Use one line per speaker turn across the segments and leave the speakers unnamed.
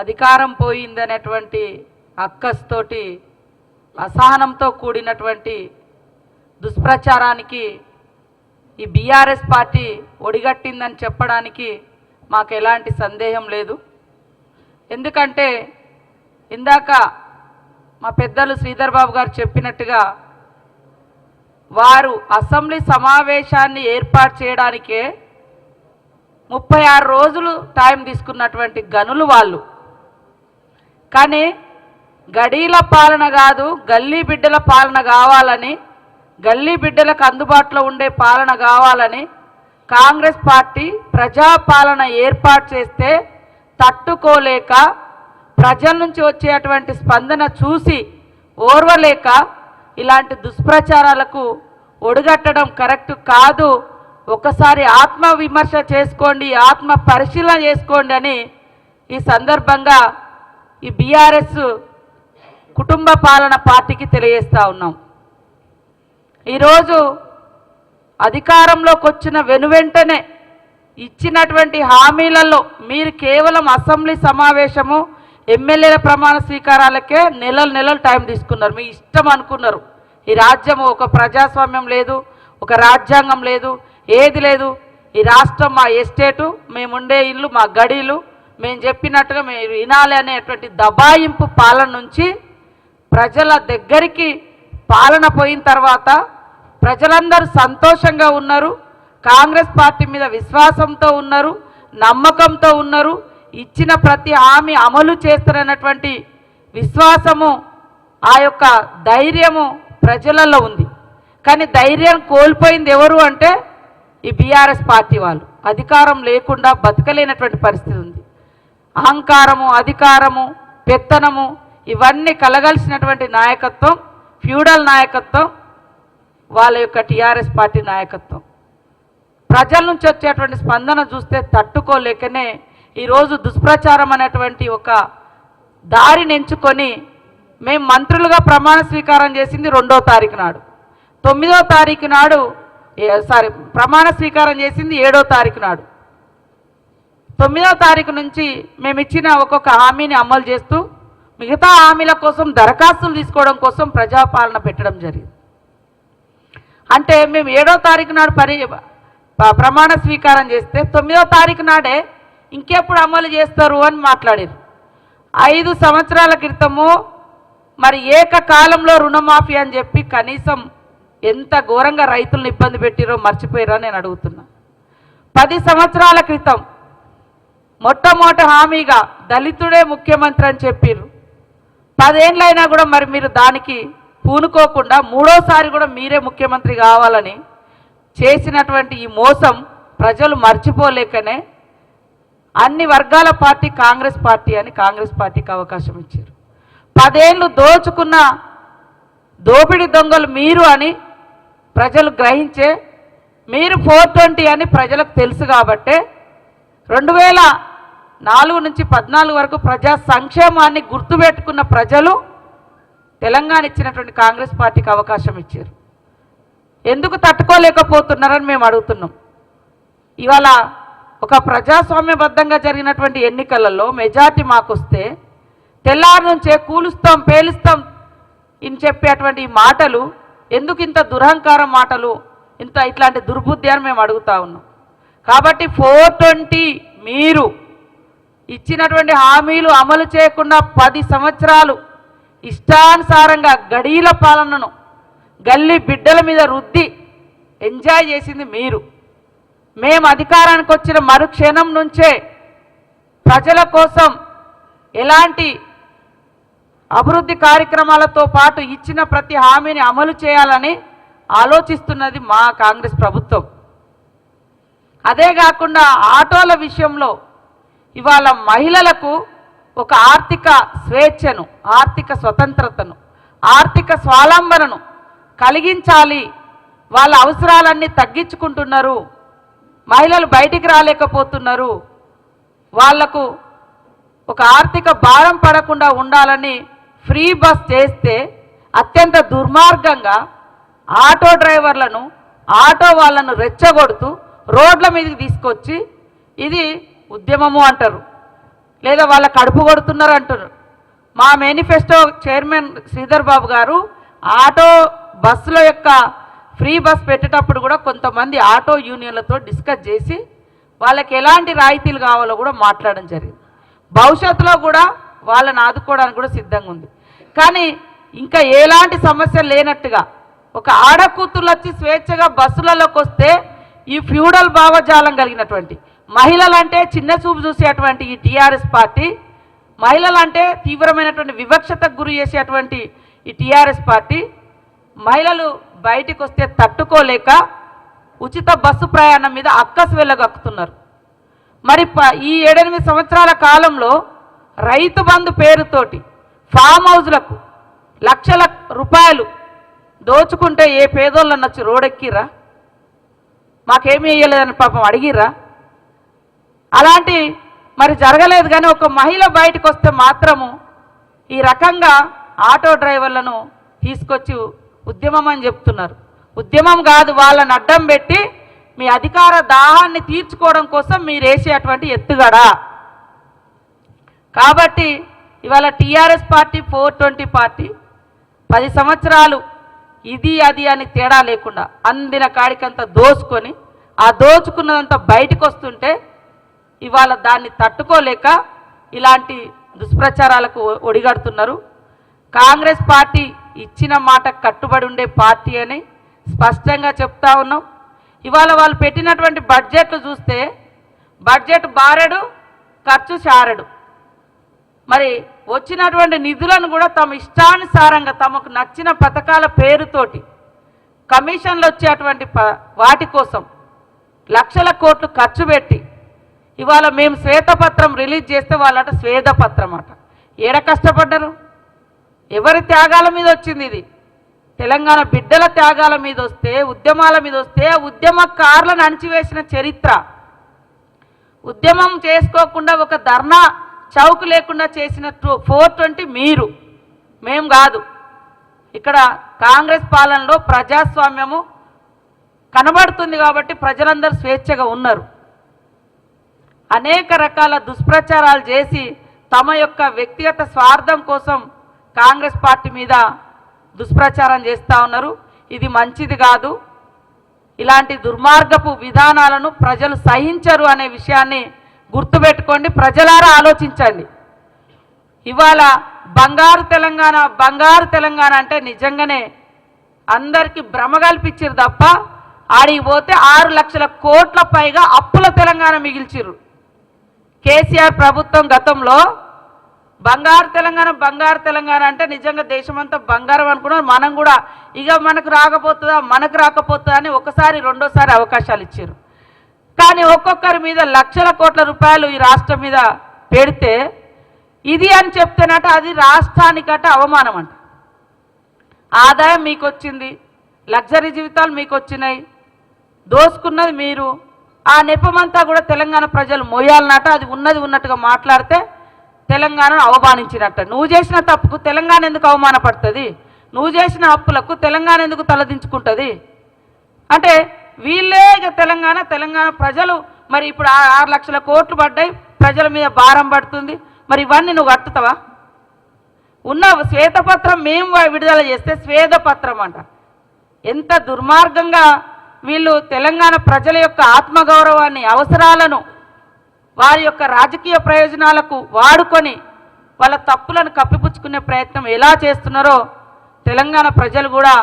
అధికారం పోయిందనేటువంటి అక్కస్తోటి అసహనంతో కూడినటువంటి దుష్ప్రచారానికి ఈ బీఆర్ఎస్ పార్టీ ఒడిగట్టిందని చెప్పడానికి మాకు ఎలాంటి సందేహం లేదు. ఎందుకంటే ఇందాక మా పెద్దలు శ్రీధర్ బాబు గారు చెప్పినట్టుగా వారు అసెంబ్లీ సమావేశాన్ని ఏర్పాటు చేయడానికే ముప్పై ఆరు రోజులు టైం తీసుకున్నటువంటి గనులు వాళ్ళు. కానీ గడీల పాలన కాదు గల్లీ బిడ్డల పాలన కావాలని గల్లీ బిడ్డలకు అందుబాటులో ఉండే పాలన కావాలని కాంగ్రెస్ పార్టీ ప్రజాపాలన ఏర్పాటు చేస్తే తట్టుకోలేక ప్రజల నుంచి వచ్చేటువంటి స్పందన చూసి ఓర్వలేక ఇలాంటి దుష్ప్రచారాలకు ఒడిగట్టడం కరెక్ట్ కాదు. ఒకసారి ఆత్మ విమర్శ చేసుకోండి ఆత్మ పరిశీలన చేసుకోండి అని ఈ సందర్భంగా ఈ బీఆర్ఎస్ కుటుంబ పాలన పార్టీకి తెలియజేస్తా ఉన్నాం. ఈరోజు అధికారంలోకి వచ్చిన వెనువెంటనే ఇచ్చినటువంటి హామీలలో మీరు కేవలం అసెంబ్లీ సమావేశము ఎమ్మెల్యేల ప్రమాణ స్వీకారాలకే నెలలు నెలలు టైం తీసుకున్నారు. మీ ఇష్టం అనుకున్నారు. ఈ రాజ్యం ఒక ప్రజాస్వామ్యం లేదు ఒక రాజ్యాంగం లేదు ఏది లేదు. ఈ రాష్ట్రం మా ఎస్టేటు మేముండే ఇల్లు మా గడీలు మేము చెప్పినట్టుగా మీరు వినాలి అనేటువంటి దబాయింపు పాలన నుంచి ప్రజల దగ్గరికి పాలన పోయిన తర్వాత ప్రజలందరూ సంతోషంగా ఉన్నారు. కాంగ్రెస్ పార్టీ మీద విశ్వాసంతో ఉన్నారు. నమ్మకంతో ఉన్నారు. ఇచ్చిన ప్రతి హామీ అమలు చేస్తారన్నటువంటి విశ్వాసము ఆ యొక్క ధైర్యము ప్రజలలో ఉంది. కానీ ధైర్యం కోల్పోయింది ఎవరు అంటే ఈ బీఆర్ఎస్ పార్టీ వాళ్ళు. అధికారం లేకుండా బతకలేనటువంటి పరిస్థితి ఉంది. అహంకారము అధికారము పెత్తనము ఇవన్నీ కలగాల్సినటువంటి నాయకత్వం ఫ్యూడల్ నాయకత్వం వాళ్ళ యొక్క టీఆర్ఎస్ పార్టీ నాయకత్వం. ప్రజల నుంచి వచ్చేటువంటి స్పందన చూస్తే తట్టుకోలేకనే ఈరోజు దుష్ప్రచారం అనేటువంటి ఒక దారిని ఎంచుకొని మేము మంత్రులుగా ప్రమాణ స్వీకారం చేసింది రెండో తారీఖు నాడు. తొమ్మిదో తారీఖు నాడు సారీ ప్రమాణ స్వీకారం చేసింది ఏడో తారీఖు నాడు. తొమ్మిదో తారీఖు నుంచి మేము ఇచ్చిన ఒక్కొక్క హామీని అమలు చేస్తూ మిగతా హామీల కోసం దరఖాస్తులు తీసుకోవడం కోసం ప్రజాపాలన పెట్టడం జరిగింది. అంటే మేము ఏడో తారీఖు నాడు పరి ప్రమాణ స్వీకారం చేస్తే తొమ్మిదో తారీఖు నాడే ఇంకెప్పుడు అమలు చేస్తారు అని మాట్లాడారు. ఐదు సంవత్సరాల క్రితము మరి ఏకకాలంలో రుణమాఫీ అని చెప్పి కనీసం ఎంత ఘోరంగా రైతులను ఇబ్బంది పెట్టిరో మర్చిపోయారో నేను అడుగుతున్నా. పది సంవత్సరాల క్రితం మొట్టమొదటి హామీగా దళితుడే ముఖ్యమంత్రి అని చెప్పారు పదేండ్లైనా కూడా మరి మీరు దానికి పూనుకోకుండా మూడోసారి కూడా మీరే ముఖ్యమంత్రి కావాలని చేసినటువంటి ఈ మోసం ప్రజలు మర్చిపోలేకనే అన్ని వర్గాల పార్టీ కాంగ్రెస్ పార్టీ అని కాంగ్రెస్ పార్టీకి అవకాశం ఇచ్చారు. పదేళ్ళు దోచుకున్న దోపిడి దొంగలు మీరు అని ప్రజలు గ్రహించే మీరు ఫోర్ ట్వంటీ అని ప్రజలకు తెలుసు కాబట్టే రెండు వేల నాలుగు నుంచి పద్నాలుగు వరకు ప్రజా సంక్షేమాన్ని గుర్తుపెట్టుకున్న ప్రజలు తెలంగాణ ఇచ్చినటువంటి కాంగ్రెస్ పార్టీకి అవకాశం ఇచ్చారు. ఎందుకు తట్టుకోలేకపోతున్నారని మేము అడుగుతున్నాం. ఇవాళ ఒక ప్రజాస్వామ్యబద్ధంగా జరిగినటువంటి ఎన్నికలలో మెజార్టీ మాకు వస్తే తెల్లారి నుంచే కూలుస్తాం పేలుస్తాం ఇని చెప్పేటువంటి మాటలు ఎందుకు ఇంత దురహంకార మాటలు ఇంత ఇట్లాంటి దుర్బుద్ధి అని మేము అడుగుతా ఉన్నాం. కాబట్టి ఫోర్ ట్వంటీ మీరు ఇచ్చినటువంటి హామీలు అమలు చేయకుండా పది సంవత్సరాలు ఇష్టానుసారంగా గడీల పాలనను గల్లీ బిడ్డల మీద రుద్ది ఎంజాయ్ చేసింది మీరు. మేము అధికారానికి వచ్చిన మరుక్షణం నుంచే ప్రజల కోసం ఎలాంటి అభివృద్ధి కార్యక్రమాలతో పాటు ఇచ్చిన ప్రతి హామీని అమలు చేయాలని ఆలోచిస్తున్నది మా కాంగ్రెస్ ప్రభుత్వం. అదే కాకుండా ఆటోల విషయంలో ఇవాళ మహిళలకు ఒక ఆర్థిక స్వేచ్ఛను ఆర్థిక స్వతంత్రతను ఆర్థిక స్వాలంబనను కలిగించాలి. వాళ్ళ అవసరాలన్నీ తగ్గించుకుంటున్నారు. మహిళలు బయటికి రాలేకపోతున్నారు. వాళ్ళకు ఒక ఆర్థిక భారం పడకుండా ఉండాలని ఫ్రీ బస్ చేస్తే అత్యంత దుర్మార్గంగా ఆటో డ్రైవర్లను ఆటో వాళ్ళను రెచ్చగొడుతూ రోడ్ల మీదకి తీసుకొచ్చి ఇది ఉద్యమము అంటారు. లేదా వాళ్ళ కడుపు కొడుతున్నారు అంటారు. మా మేనిఫెస్టో చైర్మన్ శ్రీధర్ బాబు గారు ఆటో బస్సుల యొక్క ఫ్రీ బస్ పెట్టేటప్పుడు కూడా కొంతమంది ఆటో యూనియన్లతో డిస్కస్ చేసి వాళ్ళకి ఎలాంటి రాయితీలు కావాలో కూడా మాట్లాడడం జరిగింది. భవిష్యత్తులో కూడా వాళ్ళని ఆదుకోవడానికి కూడా సిద్ధంగా ఉంది. కానీ ఇంకా ఎలాంటి సమస్య లేనట్టుగా ఒక ఆడకూతుర్లు వచ్చి స్వేచ్ఛగా బస్సులలోకి వస్తే ఈ ఫ్యూడల్ భావజాలం కలిగినటువంటి మహిళలంటే చిన్న చూపు చూసేటువంటి ఈ టీఆర్ఎస్ పార్టీ మహిళలంటే తీవ్రమైనటువంటి వివక్షతకు గురి చేసేటువంటి ఈ టీఆర్ఎస్ పార్టీ మహిళలు బయటికి వస్తే తట్టుకోలేక ఉచిత బస్సు ప్రయాణం మీద అక్కసు వెళ్ళగక్కుతున్నారు. మరి ప- ఈ ఏడెనిమిది సంవత్సరాల కాలంలో రైతు బంధు పేరుతోటి ఫామ్ హౌజ్లకు లక్షల రూపాయలు దోచుకుంటే ఏ పేదోళ్ళని వచ్చి రోడెక్కిర్రా? మాకేమీ వేయలేదని పాపం అడిగిర్రా? అలాంటి మరి జరగలేదు కానీ ఒక మహిళ బయటకు వస్తే మాత్రము ఈ రకంగా ఆటో డ్రైవర్లను తీసుకొచ్చి ఉద్యమం అని చెప్తున్నారు. ఉద్యమం కాదు వాళ్ళని అడ్డం పెట్టి మీ అధికార దాహాన్ని తీర్చుకోవడం కోసం మీరు వేసేటువంటి ఎత్తుగడ. కాబట్టి ఇవాళ TRS party four twenty party పది సంవత్సరాలు ఇది అది అని తేడా లేకుండా అందిన కాడికంతా దోచుకొని ఆ దోచుకున్నదంతా బయటకు వస్తుంటే ఇవాళ దాన్ని తట్టుకోలేక ఇలాంటి దుష్ప్రచారాలకు ఒడిగడుతున్నారు. కాంగ్రెస్ పార్టీ ఇచ్చిన మాట కట్టుబడి ఉండే పార్టీ అని స్పష్టంగా చెప్తా ఉన్నాం. ఇవాళ వాళ్ళు పెట్టినటువంటి బడ్జెట్లు చూస్తే బడ్జెట్ బారెడు ఖర్చు చారెడు మరి వచ్చినటువంటి నిధులను కూడా తమ ఇష్టానుసారంగా తమకు నచ్చిన పథకాల పేరుతోటి కమిషన్లు వచ్చేటువంటి వాటి కోసం లక్షల కోట్లు ఖర్చు పెట్టి ఇవాళ మేము శ్వేతపత్రం రిలీజ్ చేస్తే వాళ్ళట శ్వేతపత్రం అట ఏడ కష్టపడ్డరు? ఎవరి త్యాగాల మీద వచ్చింది ఇది? తెలంగాణ బిడ్డల త్యాగాల మీద వస్తే ఉద్యమాల మీద వస్తే ఉద్యమకారులను అణిచివేసిన చరిత్ర. ఉద్యమం చేసుకోకుండా ఒక ధర్నా చౌక్ లేకుండా చేసిన ఫోర్ ట్వంటీ మీరు. మేం కాదు. ఇక్కడ కాంగ్రెస్ పాలనలో ప్రజాస్వామ్యము కనబడుతుంది కాబట్టి ప్రజలందరూ స్వేచ్ఛగా ఉన్నారు. అనేక రకాల దుష్ప్రచారాలు చేసి తమ యొక్క వ్యక్తిగత స్వార్థం కోసం కాంగ్రెస్ పార్టీ మీద దుష్ప్రచారం చేస్తూ ఉన్నారు. ఇది మంచిది కాదు. ఇలాంటి దుర్మార్గపు విధానాలను ప్రజలు సహించరు అనే విషయాన్ని గుర్తుపెట్టుకోండి. ప్రజలారా ఆలోచించండి. ఇవాళ బంగారు తెలంగాణ బంగారు తెలంగాణ అంటే నిజంగానే అందరికీ భ్రమ కల్పించారు తప్ప ఆడికి పోతే ఆరు లక్షల కోట్ల పైగా అప్పుల తెలంగాణ మిగిల్చిర్రు. కేసీఆర్ ప్రభుత్వం గతంలో బంగారు తెలంగాణ బంగారు తెలంగాణ అంటే నిజంగా దేశమంతా బంగారం అనుకున్నారు. మనం కూడా ఇక మనకు రాకపోతుందా మనకు రాకపోతుందా అని ఒకసారి రెండోసారి అవకాశాలు ఇచ్చారు. కానీ ఒక్కొక్కరి మీద లక్షల కోట్ల రూపాయలు ఈ రాష్ట్రం మీద పెడితే ఇది అని చెప్తేనట అది రాష్ట్రానికట అవమానం అంట. ఆదాయం మీకు వచ్చింది లగ్జరీ జీవితాలు మీకు వచ్చినాయి దోసుకున్నది మీరు ఆ నెపమంతా కూడా తెలంగాణ ప్రజలు మోయాలన్నట అది ఉన్నది ఉన్నట్టుగా మాట్లాడితే తెలంగాణను అవమానించినట్ట. నువ్వు చేసిన తప్పుకు తెలంగాణ ఎందుకు అవమానపడుతుంది? నువ్వు చేసిన అప్పులకు తెలంగాణ ఎందుకు తలదించుకుంటుంది? అంటే వీళ్ళే తెలంగాణ తెలంగాణ ప్రజలు. మరి ఇప్పుడు ఆ- ఆరు లక్షల కోట్లు పడ్డాయి ప్రజల మీద భారం పడుతుంది. మరి ఇవన్నీ నువ్వు కట్టుతావా? ఉన్న శ్వేతపత్రం మేము విడుదల చేస్తే శ్వేతపత్రం అంట. ఎంత దుర్మార్గంగా వీళ్ళు తెలంగాణ ప్రజల యొక్క ఆత్మగౌరవాన్ని అవసరాలను వారి యొక్క రాజకీయ ప్రయోజనాలకు వాడుకొని వాళ్ళ తప్పులను కప్పిపుచ్చుకునే ప్రయత్నం ఎలా చేస్తున్నారో తెలంగాణ ప్రజలు కూడా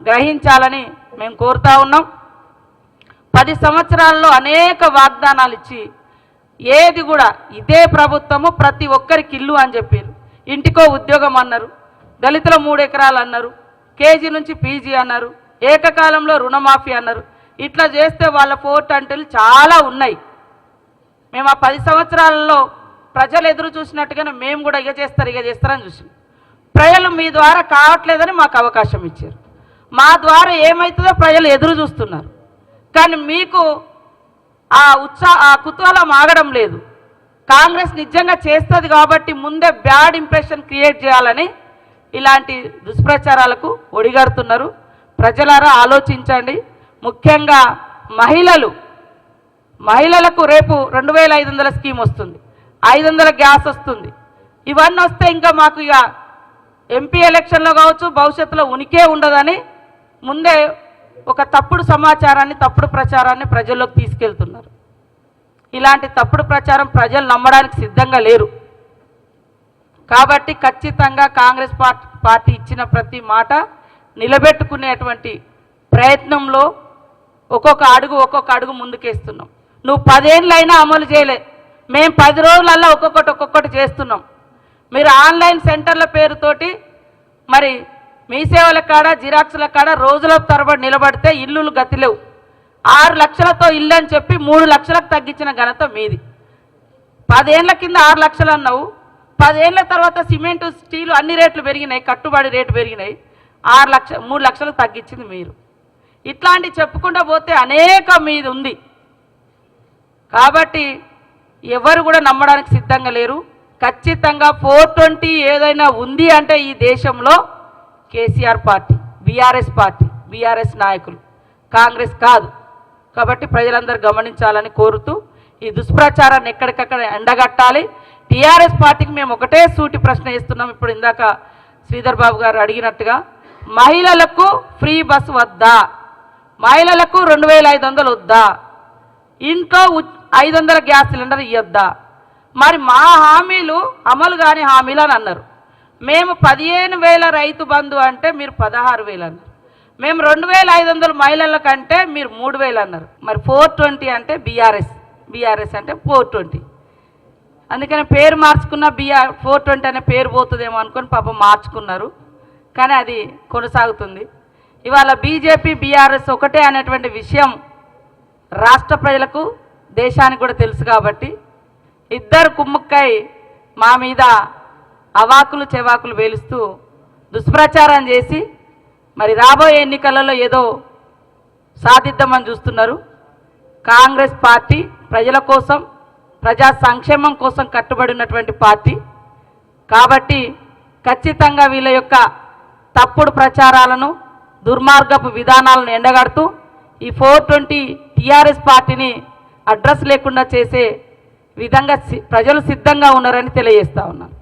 గ్రహించాలని మేము కోరుతా ఉన్నాం. పది సంవత్సరాల్లో అనేక వాగ్దానాలు ఇచ్చి ఏది కూడా ఇదే ప్రభుత్వము ప్రతి ఒక్కరికి ఇల్లు అని చెప్పారు ఇంటికో ఉద్యోగం అన్నారు దళితుల మూడు ఎకరాలు అన్నారు కేజీ నుంచి పీజీ అన్నారు ఏకకాలంలో రుణమాఫీ అన్నారు. ఇట్లా చేస్తే వాళ్ళ ఫోర్ట్ అంటలు చాలా ఉన్నాయి. మేము ఆ పది సంవత్సరాలలో ప్రజలు ఎదురు చూసినట్టుగానే మేము కూడా ఇక చేస్తారు ఇక చేస్తారని చూసాం ప్రజలు మీ ద్వారా కావట్లేదని మాకు అవకాశం ఇచ్చారు. మా ద్వారా ఏమవుతుందో ప్రజలు ఎదురు చూస్తున్నారు. కానీ మీకు ఆ ఉత్సాహ ఆ కుతూహలం ఆగడం లేదు. కాంగ్రెస్ నిజంగా చేస్తుంది కాబట్టి ముందే బ్యాడ్ ఇంప్రెషన్ క్రియేట్ చేయాలని ఇలాంటి దుష్ప్రచారాలకు ఒడిగడుతున్నారు. ప్రజలారా ఆలోచించండి. ముఖ్యంగా మహిళలు. మహిళలకు రేపు రెండు వేల ఐదు వందల స్కీమ్ వస్తుంది. ఐదు వందల గ్యాస్ వస్తుంది. ఇవన్నీ వస్తే ఇంకా మాకు ఇక ఎంపీ ఎలక్షన్లో కావచ్చు భవిష్యత్తులో ఉనికే ఉండదని ముందే ఒక తప్పుడు సమాచారాన్ని తప్పుడు ప్రచారాన్ని ప్రజల్లోకి తీసుకెళ్తున్నారు. ఇలాంటి తప్పుడు ప్రచారం ప్రజలు నమ్మడానికి సిద్ధంగా లేరు. కాబట్టి ఖచ్చితంగా కాంగ్రెస్ పార్టీ పార్టీ ఇచ్చిన ప్రతి మాట నిలబెట్టుకునేటువంటి ప్రయత్నంలో ఒక్కొక్క అడుగు ఒక్కొక్క అడుగు ముందుకేస్తున్నాం. నువ్వు పదేళ్ళైనా అమలు చేయలే. మేము పది రోజులల్లో ఒక్కొక్కటి ఒక్కొక్కటి చేస్తున్నాం. మీరు ఆన్లైన్ సెంటర్ల పేరుతోటి మరి మీ సేవల కాడ జిరాక్స్ల కాడ రోజుల తరబడి నిలబడితే ఇల్లులు గతిలేవు. ఆరు లక్షలతో ఇల్లు అని చెప్పి మూడు లక్షలకు తగ్గించిన ఘనత మీది. పదేళ్ళ కింద ఆరు లక్షలు అన్నావు. పదేళ్ళ తర్వాత సిమెంటు స్టీలు అన్ని రేట్లు పెరిగినాయి కట్టుబడి రేటు పెరిగినాయి. ఆరు లక్ష మూడు లక్షలకు తగ్గించింది మీరు. ఇట్లాంటి చెప్పుకుంటూ పోతే అనేక మీది ఉంది. కాబట్టి ఎవరు కూడా నమ్మడానికి సిద్ధంగా లేరు. ఖచ్చితంగా ఫోర్ ట్వంటీ ఏదైనా ఉంది అంటే ఈ దేశంలో KCR party BRS party BRS నాయకులు. కాంగ్రెస్ కాదు. కాబట్టి ప్రజలందరూ గమనించాలని కోరుతూ ఈ దుష్ప్రచారాన్ని ఎక్కడికక్కడ ఎండగట్టాలి. టీఆర్ఎస్ పార్టీకి మేము ఒకటే సూటి ప్రశ్న ఇస్తున్నాం ఇప్పుడు ఇందాక శ్రీధర్ బాబు గారు అడిగినట్టుగా మహిళలకు ఫ్రీ బస్ వద్దా? మహిళలకు రెండు వేల ఐదు వందలు వద్దా? ఇంట్లో ఐదు వందల గ్యాస్ సిలిండర్ ఇవ్వద్దా మరి మా హామీలు అమలు కాని హామీలు అని అన్నారు. మేము పదిహేను వేల రైతు బంధు అంటే మీరు పదహారు వేలు అన్నారు. మేము రెండు వేల ఐదు వందల మహిళల కంటే మీరు మూడు వేలు అన్నారు. మరి ఫోర్ ట్వంటీ అంటే బీఆర్ఎస్ బీఆర్ఎస్ అంటే ఫోర్ ట్వంటీ. అందుకని పేరు మార్చుకున్న బిఆర్ ఫోర్ ట్వంటీ అనే పేరు పోతుందేమో అనుకొని పాపం మార్చుకున్నారు. కానీ అది కొనసాగుతుంది. ఇవాళ బీజేపీ బీఆర్ఎస్ ఒకటే అనేటువంటి విషయం రాష్ట్ర ప్రజలకు దేశానికి కూడా తెలుసు కాబట్టి ఇద్దరు కుమ్ముక్కై మా మీద అవాకులు చెవాకులు వేలుస్తూ దుష్ప్రచారం చేసి మరి రాబోయే ఎన్నికలలో ఏదో సాధిద్దామని చూస్తున్నారు. కాంగ్రెస్ పార్టీ ప్రజల కోసం ప్రజా సంక్షేమం కోసం కట్టుబడి ఉన్నటువంటి పార్టీ. కాబట్టి ఖచ్చితంగా వీళ్ళ యొక్క తప్పుడు ప్రచారాలను దుర్మార్గపు విధానాలను ఎండగడుతూ ఈ ఫోర్ ట్వంటీ టీఆర్ఎస్ పార్టీని అడ్రస్ లేకుండా చేసే విధంగా సి- ప్రజలు సిద్ధంగా ఉన్నారని తెలియజేస్తా ఉన్నాను.